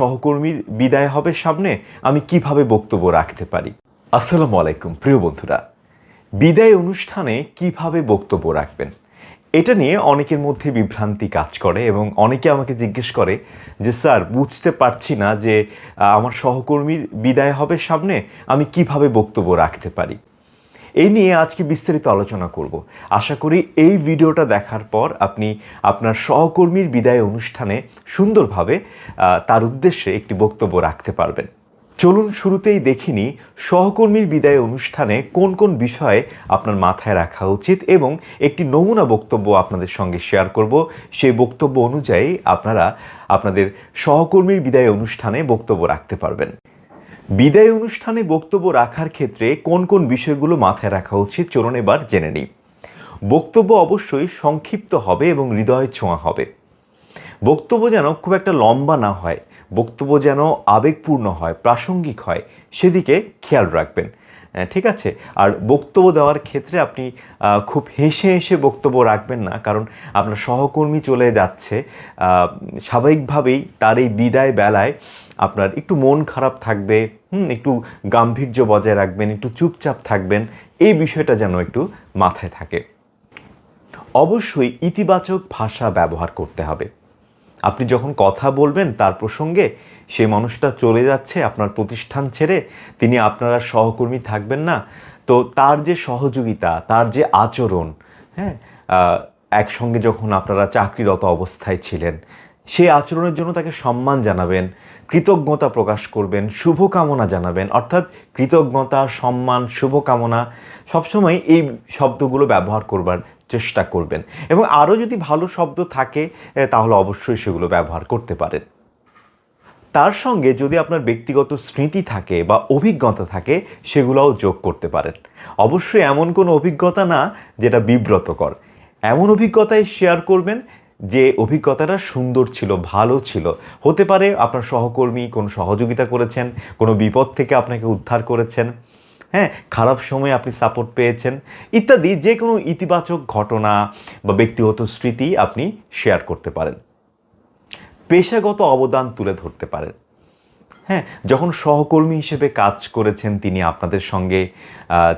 সহকর্মীর বিদায় হবে সামনে, আমি কীভাবে বক্তব্য রাখতে পারি? আসসালামু আলাইকুম, প্রিয় বন্ধুরা। বিদায় অনুষ্ঠানে কীভাবে বক্তব্য রাখবেন? এটা নিয়ে অনেকের মধ্যে বিভ্রান্তি কাজ করে এবং অনেকে আমাকে জিজ্ঞেস করে যে, স্যার, বুঝতে পারছি না যে, আমার সহকর্মীর বিদায় হবে সামনে, আমি কীভাবে বক্তব্য রাখতে পারি? এই নিয়ে আজকে বিস্তারিত আলোচনা করব। আশা করি এই ভিডিওটা দেখার পর আপনি আপনার সহকর্মীর বিদায় অনুষ্ঠানে সুন্দরভাবে তার উদ্দেশ্যে একটি বক্তব্য রাখতে পারবেন। চলুন শুরুতেই দেখিনি সহকর্মীর বিদায় অনুষ্ঠানে কোন কোন বিষয়ে আপনার মাথায় রাখা উচিত এবং একটি নমুনা বক্তব্য আপনাদের সঙ্গে শেয়ার করব। সেই বক্তব্য অনুযায়ী আপনারা আপনাদের সহকর্মীর বিদায় অনুষ্ঠানে বক্তব্য রাখতে পারবেন। বিদায় অনুষ্ঠানে বক্তব্য রাখার ক্ষেত্রে কোন কোন বিষয়গুলো মাথায় রাখা উচিত চলুন এবার জেনে নিই। বক্তব্য অবশ্যই সংক্ষিপ্ত হবে এবং হৃদয় ছোঁয়া হবে। বক্তব্য যেন খুব একটা লম্বা না হয়, বক্তব্য যেন আবেগপূর্ণ হয়, প্রাসঙ্গিক হয়, সেদিকে খেয়াল রাখবেন। ঠিক আছে? আর বক্তব্য দেওয়ার ক্ষেত্রে আপনি খুব হেসে হেসে বক্তব্য রাখবেন না, কারণ আপনার সহকর্মী চলে যাচ্ছে। স্বাভাবিকভাবেই তার এই বিদায় বেলায় আপনার একটু মন খারাপ থাকবে, হুম, একটু গাম্ভীর্য বজায় রাখবেন, একটু চুপচাপ থাকবেন, এই বিষয়টা যেন একটু মাথায় থাকে। অবশ্যই ইতিবাচক ভাষা ব্যবহার করতে হবে। আপনি যখন কথা বলবেন তার প্রসঙ্গে সেই মানুষটা চলে যাচ্ছে আপনার প্রতিষ্ঠান ছেড়ে, তিনি আপনারা সহকর্মী থাকবেন না। তো তার যে সহযোগিতা, তার যে আচরণ হ্যাঁ একসঙ্গে যখন আপনারা চাকরিরত অবস্থায় ছিলেন, সেই আচরণের জন্য তাকে সম্মান জানাবেন, কৃতজ্ঞতা প্রকাশ করবেন, শুভকামনা জানাবেন, অর্থাৎ কৃতজ্ঞতা, সম্মান, শুভকামনা, সবসময় এই শব্দগুলো ব্যবহার করবার চেষ্টা করবেন। এবং আরও যদি ভালো শব্দ থাকে তাহলে অবশ্যই সেগুলো ব্যবহার করতে পারেন। তার সঙ্গে যদি আপনার ব্যক্তিগত স্মৃতি থাকে বা অভিজ্ঞতা থাকে, সেগুলোও যোগ করতে পারেন। অবশ্যই এমন কোনো অভিজ্ঞতা না যেটা বিব্রতকর। এমন অভিজ্ঞতাই শেয়ার করবেন যে অভিজ্ঞতাটা সুন্দর ছিল, ভালো ছিল। হতে পারে আপনার সহকর্মী কোনো সহযোগিতা করেছেন, কোনো বিপদ থেকে আপনাকে উদ্ধার করেছেন। হ্যাঁ খারাপ সময়ে আপনি সাপোর্ট পেয়েছেন, ইত্যাদি যে কোনো ইতিবাচক ঘটনা বা ব্যক্তিগত স্মৃতি আপনি শেয়ার করতে পারেন। পেশাগত অবদান তুলে ধরতে পারেন। হ্যাঁ যখন সহকর্মী হিসেবে কাজ করেছেন তিনি আপনাদের সঙ্গে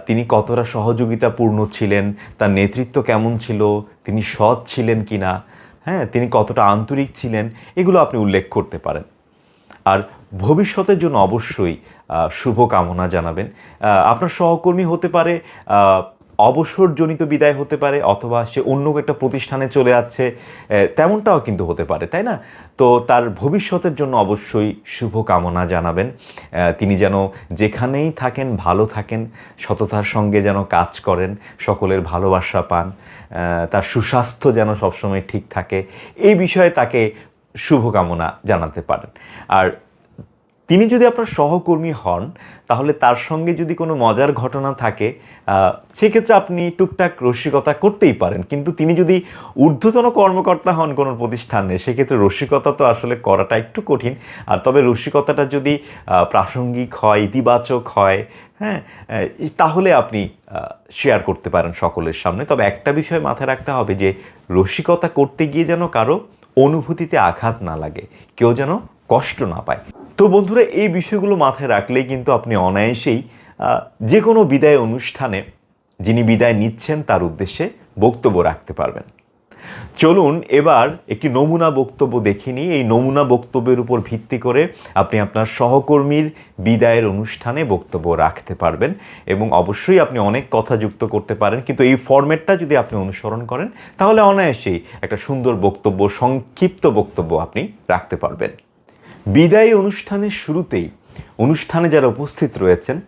তিনি কতটা সহযোগিতাপূর্ণ ছিলেন, তার নেতৃত্ব কেমন ছিল, তিনি সৎ ছিলেন কি না হ্যাঁ তিনি কতটা আন্তরিক ছিলেন, এগুলো আপনি উল্লেখ করতে পারেন। আর ভবিষ্যতের জন্য অবশ্যই শুভকামনা জানাবেন। আপনার সহকর্মী হতে পারে অবসরজনিত বিদায় হতে পারে অথবা সে অন্য একটা প্রতিষ্ঠানে চলে যাচ্ছে তেমনটাও কিন্তু হতে পারে, তাই না? তো তার ভবিষ্যতের জন্য অবশ্যই শুভকামনা জানাবেন। তিনি যেন যেখানেই থাকেন, ভালো থাকেন, সততার সঙ্গে যেন কাজ করেন, সকলের ভালোবাসা পান তার সুস্বাস্থ্য যেন সবসময় ঠিক থাকে, এই বিষয়ে তাকে শুভকামনা জানাতে পারেন। আর তিনি যদি আপনার সহকর্মী হন, তাহলে তার সঙ্গে যদি কোনো মজার ঘটনা থাকে সেক্ষেত্রে আপনি টুকটাক রসিকতা করতেই পারেন। কিন্তু তিনি যদি ঊর্ধ্বতন কর্মকর্তা হন কোনো প্রতিষ্ঠানে, সেক্ষেত্রে রসিকতা তো আসলে করাটা একটু কঠিন। আর তবে রসিকতাটা যদি প্রাসঙ্গিক হয়, ইতিবাচক হয় হ্যাঁ তাহলে আপনি শেয়ার করতে পারেন সকলের সামনে। তবে একটা বিষয় মাথায় রাখতে হবে যে, রসিকতা করতে গিয়ে যেন কারও অনুভূতিতে আঘাত না লাগে, কেউ যেন কষ্ট না পায়। তো বন্ধুরা, এই বিষয়গুলো মাথায় রাখলেই কিন্তু আপনি অনায়াসেই যে কোনো বিদায় অনুষ্ঠানে যিনি বিদায় নিচ্ছেন তার উদ্দেশ্যে বক্তব্য রাখতে পারবেন। চলুন এবার একটি নমুনা বক্তব্য দেখিনি এই নমুনা বক্তব্যের উপর ভিত্তি করে আপনি আপনার সহকর্মীর বিদায়ের অনুষ্ঠানে বক্তব্য রাখতে পারবেন এবং অবশ্যই আপনি অনেক কথা যুক্ত করতে পারেন। কিন্তু এই ফরম্যাটটা যদি আপনি অনুসরণ করেন, তাহলে অনায়াসেই একটা সুন্দর বক্তব্য, সংক্ষিপ্ত বক্তব্য আপনি রাখতে পারবেন। বিদায়ী অনুষ্ঠানের শুরুতেই অনুষ্ঠানে যারা উপস্থিত রয়েছেন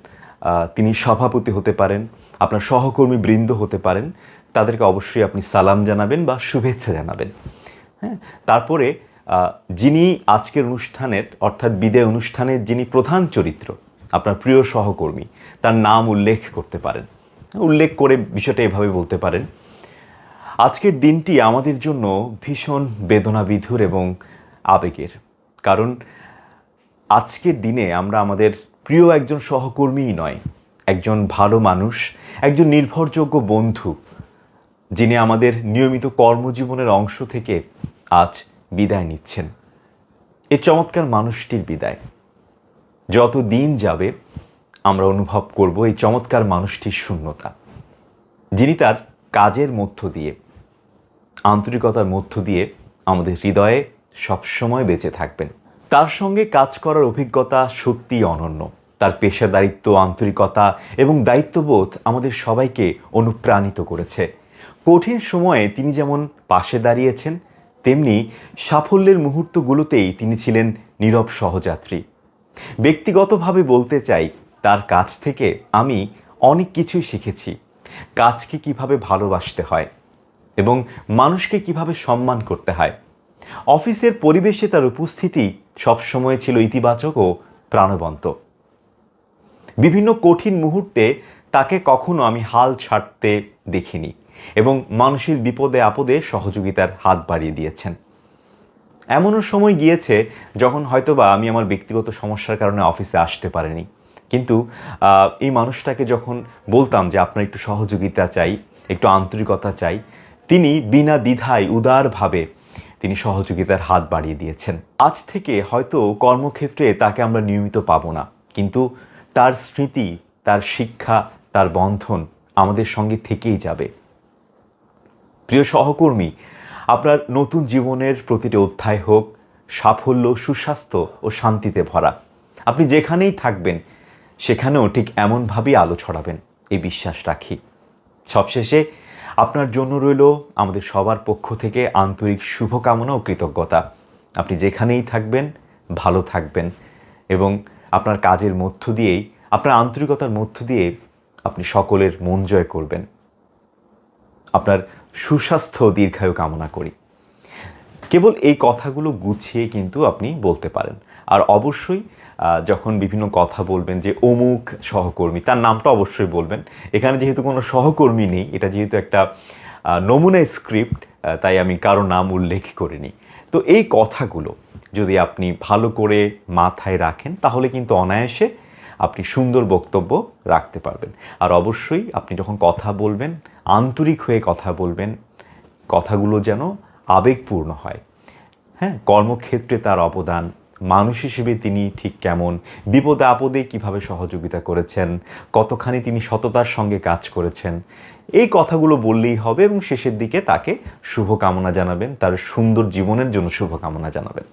তিনি সভাপতি হতে পারেন, আপনার সহকর্মী বৃন্দ হতে পারেন, তাদেরকে অবশ্যই আপনি সালাম জানাবেন বা শুভেচ্ছা জানাবেন। হ্যাঁ তারপরে যিনি আজকের অনুষ্ঠানের, অর্থাৎ বিদায় অনুষ্ঠানের যিনি প্রধান চরিত্র, আপনার প্রিয় সহকর্মী, তার নাম উল্লেখ করতে পারেন। উল্লেখ করে বিষয়টা এভাবে বলতে পারেন, আজকের দিনটি আমাদের জন্য ভীষণ বেদনাবিধুর এবং আবেগের। কারণ আজকের দিনে আমরা আমাদের প্রিয় একজন সহকর্মীই নয়, একজন ভালো মানুষ, একজন নির্ভরযোগ্য বন্ধু, যিনি আমাদের নিয়মিত কর্মজীবনের অংশ থেকে আজ বিদায় নিচ্ছেন। এই চমৎকার মানুষটির বিদায়। যত দিন যাবে, আমরা অনুভব করব এই চমৎকার মানুষটির শূন্যতা। যিনি তার কাজের মধ্য দিয়ে, আন্তরিকতার মধ্য দিয়ে আমাদের হৃদয়ে সবসময় বেঁচে থাকবেন। তার সঙ্গে কাজ করার অভিজ্ঞতা সত্যিই অনন্য। তার পেশাদারিত্ব, আন্তরিকতা এবং দায়িত্ববোধ আমাদের সবাইকে অনুপ্রাণিত করেছে। কঠিন সময়ে তিনি যেমন পাশে দাঁড়িয়েছেন, তেমনি সাফল্যের মুহূর্তগুলোতেই তিনি ছিলেন নীরব সহযাত্রী। ব্যক্তিগতভাবে বলতে চাই, তার কাছ থেকে আমি অনেক কিছুই শিখেছি। কাজকে কীভাবে ভালোবাসতে হয় এবং মানুষকে কীভাবে সম্মান করতে হয়। অফিসের পরিবেশে তার উপস্থিতি সবসময় ছিল ইতিবাচক ও প্রাণবন্ত। বিভিন্ন কঠিন মুহূর্তে তাকে কখনো আমি হাল ছাড়তে দেখিনি এবং মানুষের বিপদে আপদে সহযোগিতার হাত বাড়িয়ে দিয়েছেন। এমনও সময় গিয়েছে যখন হয়তোবা আমি আমার ব্যক্তিগত সমস্যার কারণে অফিসে আসতে পারিনি। কিন্তু এই মানুষটাকে যখন বলতাম যে আপনার একটু সহযোগিতা চাই, একটু আন্তরিকতা চাই, তিনি বিনা দ্বিধায় উদারভাবে তিনি সহযোগিতার হাত বাড়িয়ে দিয়েছেন। আজ থেকে হয়তো কর্মক্ষেত্রে তাকে আমরা নিয়মিত পাবো না। কিন্তু তার স্মৃতি, তার শিক্ষা, তার বন্ধন আমাদের সঙ্গে থেকেই যাবে। প্রিয় সহকর্মী, আপনার নতুন জীবনের প্রতিটি অধ্যায় হোক, সাফল্য, সুস্বাস্থ্য ও শান্তিতে ভরা। আপনি যেখানেই থাকবেন, সেখানেও ঠিক এমনভাবেই আলো ছড়াবেন। এই বিশ্বাস রাখি। সবশেষে আপনার জন্য রইল আমাদের সবার পক্ষ থেকে আন্তরিক শুভকামনা ও কৃতজ্ঞতা। আপনি যেখানেই থাকবেন, ভালো থাকবেন এবং আপনার কাজের মধ্য দিয়েই, আপনার আন্তরিকতার মধ্য দিয়ে আপনি সকলের মন জয় করবেন। আপনার সুস্বাস্থ্য দীর্ঘায়ু কামনা করি। কেবল এই কথাগুলো গুছিয়ে কিন্তু আপনি বলতে পারেন। আর অবশ্যই যখন বিভিন্ন কথা বলবেন যে অমুক সহকর্মী, তার নামটা অবশ্যই বলবেন। এখানে যেহেতু কোনো সহকর্মী নেই, এটা যেহেতু একটা নমুনা স্ক্রিপ্ট তাই আমি কারও নাম উল্লেখ করিনি। তো এই কথাগুলো যদি আপনি ভালো করে মাথায় রাখেন, তাহলে কিন্তু অনায়াসে আপনি সুন্দর বক্তব্য রাখতে পারবেন। আর অবশ্যই আপনি যখন কথা বলবেন, আন্তরিক হয়ে কথা বলবেন, কথাগুলো যেন আবেগপূর্ণ হয়। হ্যাঁ কর্মক্ষেত্রে তার অবদান মানুষ হিসেবে তিনি ঠিক কেমন? বিপদে আপদে কীভাবে সহযোগিতা করেছেন? কতখানি তিনি সততার সঙ্গে কাজ করেছেন? এই কথাগুলো বললেই হবে এবং শেষের দিকে তাকে শুভকামনা জানাবেন, তার সুন্দর জীবনের জন্য শুভকামনা জানাবেন।